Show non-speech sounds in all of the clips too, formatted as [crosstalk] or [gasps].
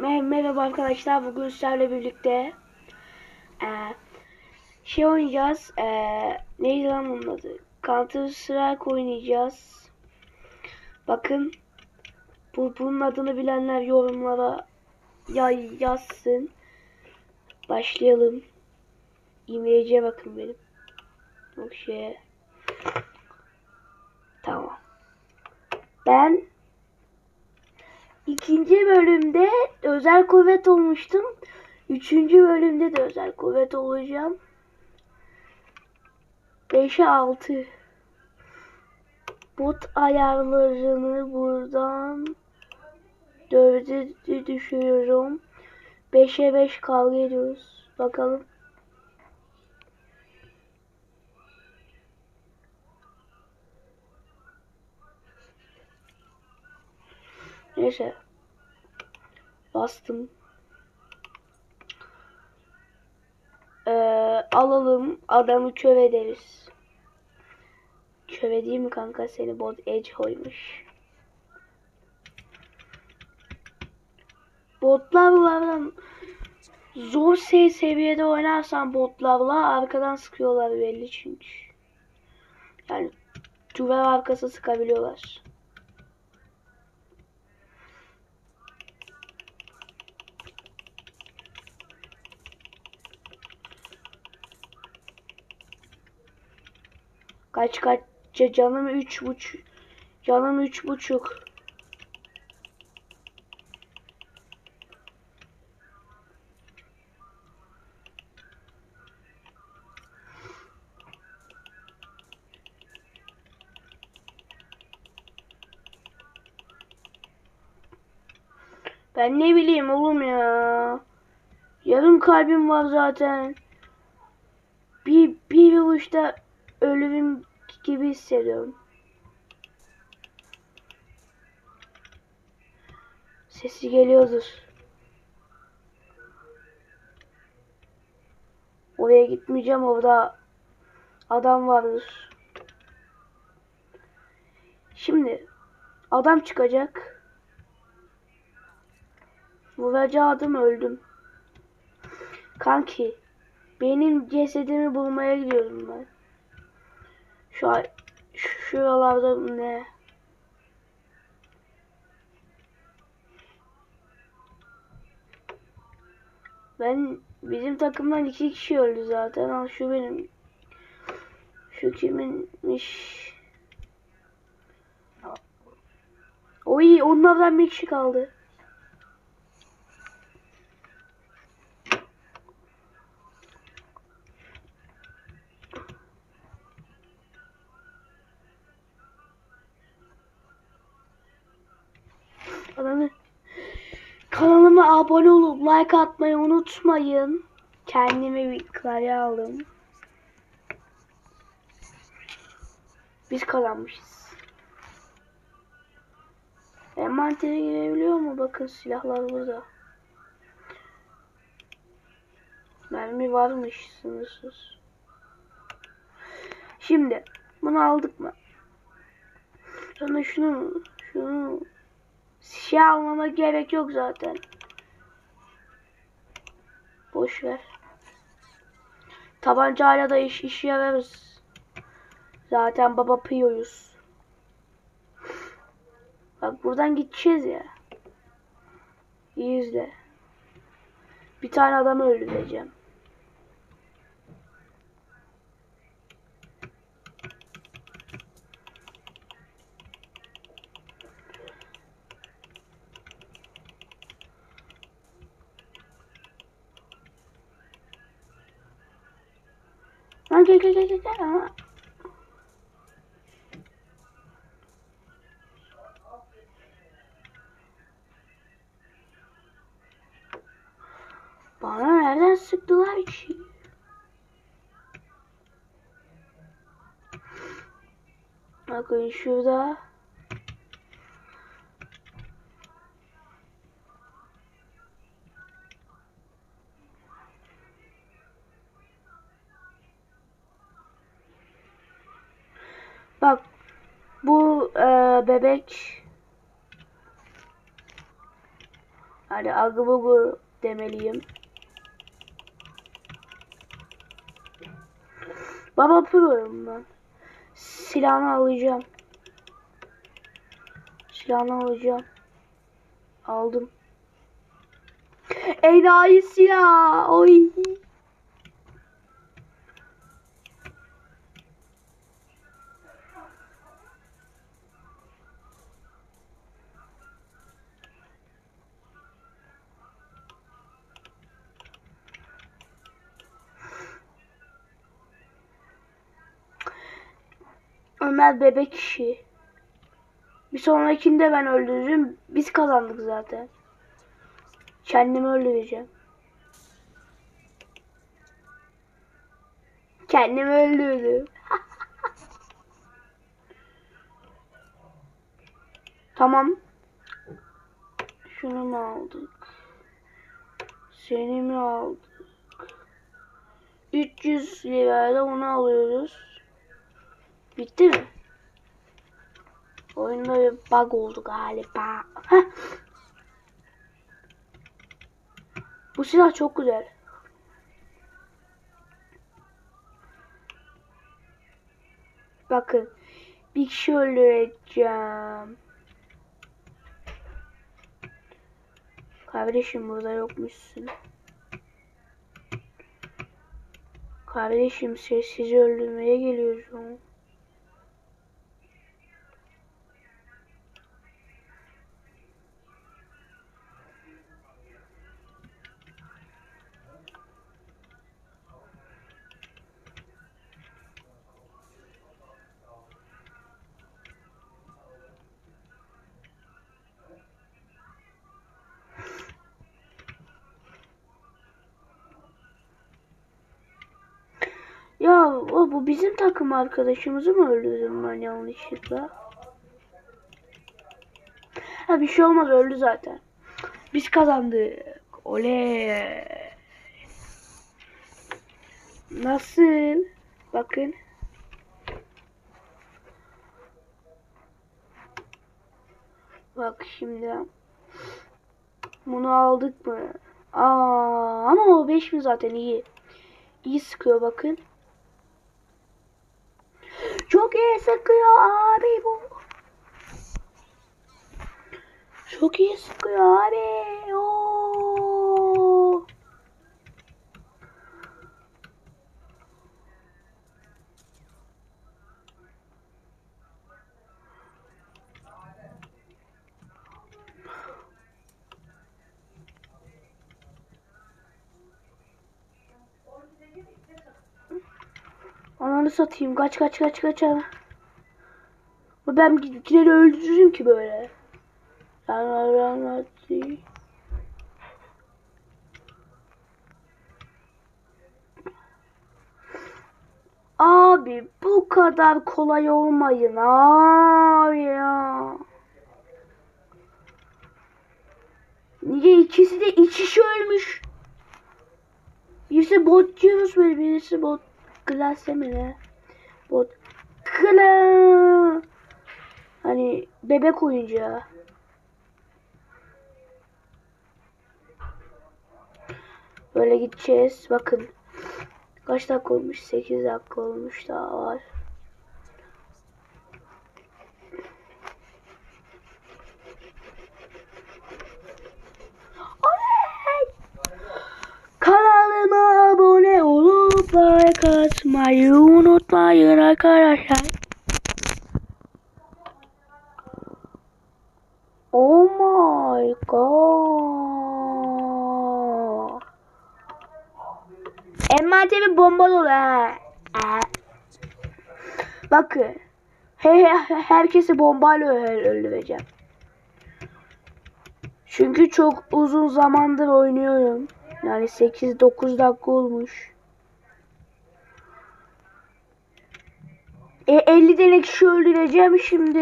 Me- merhaba arkadaşlar. Bugün sizlerle birlikte eee, şey oynayacağız. Eee neydi lan bunun adı? Counter Strike oynayacağız. Bakın bu bunun adını bilenler yorumlara ya yazsın. Başlayalım. İmleyiciye bakın benim. Bak şeye. Tamam. Ben İkinci bölümde özel kuvvet olmuştum. Üçüncü bölümde de özel kuvvet olacağım. 5'e 6. Bot ayarlarını buradan 4'e düşürüyorum. 5'e 5 kavga ediyoruz. Bakalım. Neyse. Bastım. Ee, alalım. Adamı köv ederiz. Köv değil mi kanka? Seni bot edge koymuş. Botlarla zor se seviyede oynarsan botlarla arkadan sıkıyorlar belli çünkü. Yani duvar arkası sıkabiliyorlar. Kaç kaç ca- canım üç buçuk canım üç buçuk. Ben ne bileyim oğlum ya. Yarım kalbim var zaten. Bir bir vuruşta ölümüm gibi hissediyorum. Sesi geliyordur. Oraya gitmeyeceğim orada adam vardır. Şimdi adam çıkacak. Vuracağı öldüm. Kanki benim cesedimi bulmaya gidiyorum ben. Şu şuralarda ne? Ben bizim takımdan iki kişi öldü zaten. Al şu benim. Şu kiminmiş? Oy onlardan bir kişi kaldı. Ananı. Kanalıma abone olup like atmayı unutmayın. Kendime bir klavye aldım. Biz kazanmışız. Envantere girebiliyor mu? Bakın silahlar burada. Mermi varmış sınırsız. Şimdi bunu aldık mı? Sonra şunu şunu şey almama gerek yok zaten. Boş ver. Tabancayla da iş iş yararız. Zaten baba piyoyuz. Bak buradan gideceğiz ya. İyi izle. Bir tane adamı öldüreceğim. Gel gel gel gel. gel. Aa. Bana nereden sıktılar ki? Bakın şurada. Bak bu e, bebek Hadi agıbugu demeliyim. Baba pro'yum ben. Silahını alacağım. Silahını alacağım. Aldım. Enayi silah. Oy. Ömer bebek işi. Bir sonrakinde ben öldürürüm. Biz kazandık zaten. Kendimi öldüreceğim. Kendimi öldürdüm. [laughs] tamam. Şunu mu aldık? Seni mi aldık? 300 lirayla onu alıyoruz. Bitti mi? Oyunda bir bug oldu galiba. Heh. Bu silah çok güzel. Bakın. Bir kişi öldüreceğim. Kardeşim burada yokmuşsun. Kardeşim sessiz öldürmeye geliyorsun. Ya o bu bizim takım arkadaşımızı mı öldürdüm ben yanlışlıkla? Ha bir şey olmaz öldü zaten. Biz kazandık. Oley. Nasıl? Bakın. Bak şimdi. Bunu aldık mı? Aa, ama o 5 mi zaten iyi. İyi sıkıyor bakın. Çok iyi sıkıyor abi bu. Çok iyi sıkıyor abi. Ananı satayım. Kaç kaç kaç kaç ana. Ben bizimkileri öldürürüm ki böyle. Lan Abi bu kadar kolay olmayın abi ya. Niye ikisi de iç içe ölmüş? Birisi bot diyoruz böyle birisi bot klase mi ne? Bot kla Hani bebek oyuncağı. Böyle gideceğiz. Bakın. Kaç dakika olmuş? 8 dakika olmuş daha var. Oley! Kanalıma abone olup like atmayı unutmayın arkadaşlar. Oh my god. Envanteri bomba dolu. Bakın. He, he, herkesi bombayla öldüreceğim. Çünkü çok uzun zamandır oynuyorum. Yani 8-9 dakika olmuş. E 50 tane kişi öldüreceğim şimdi.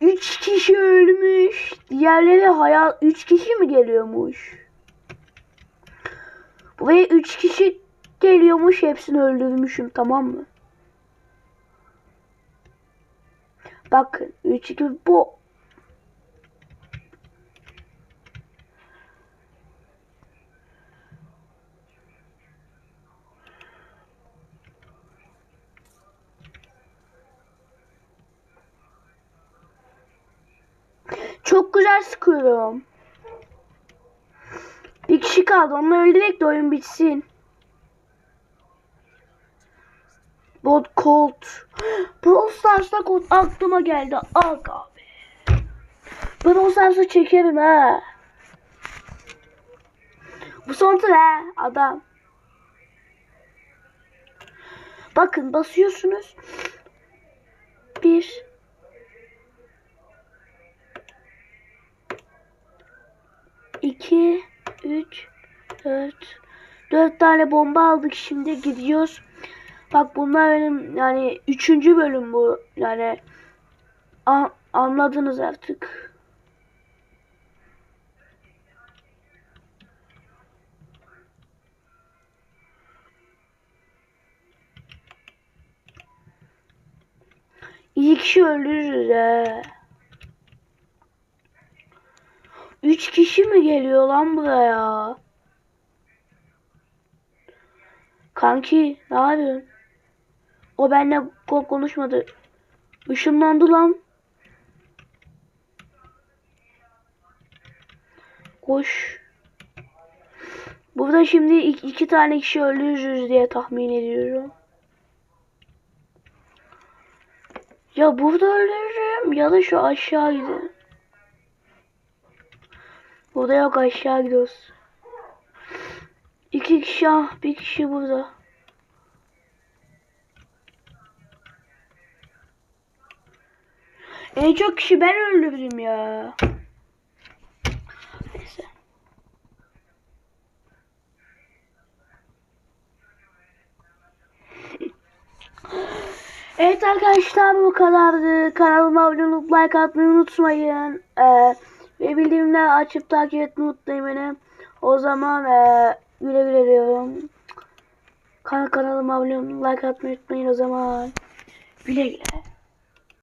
Üç kişi ölmüş. Diğerleri hayal üç kişi mi geliyormuş? Ve üç kişi geliyormuş. Hepsini öldürmüşüm tamam mı? Bakın 3 2 bu. Çok güzel sıkıyorum. Bir kişi kaldı. Onu öldürerek de oyun bitsin. Bot Colt. [gasps] Brawl Stars'ta Colt aklıma geldi. Aga be. Brawl Stars'ı çekerim ha. Bu son tur ha adam. Bakın basıyorsunuz. Bir. İki, üç, dört. Dört tane bomba aldık şimdi gidiyoruz. Bak bunlar benim yani üçüncü bölüm bu. Yani anladınız artık. İki kişi öldürürüz he. Üç kişi mi geliyor lan buraya? Kanki ne yapıyorsun? O benimle ko- konuşmadı. Işınlandı lan. Koş. Burada şimdi iki tane kişi öldürürüz diye tahmin ediyorum. Ya burada öldürürüm ya da şu aşağı gidelim. Burada yok aşağı gidiyoruz. İki kişi ah bir kişi burada. En çok kişi ben öldürdüm ya. Neyse. Evet arkadaşlar bu kadardı. Kanalıma abone olup like atmayı unutmayın. Ee, ve bildirimleri açıp takip etmeyi unutmayın beni. O zaman ee, güle güle diyorum. Kan kanalıma abone olup like atmayı unutmayın o zaman. Güle güle.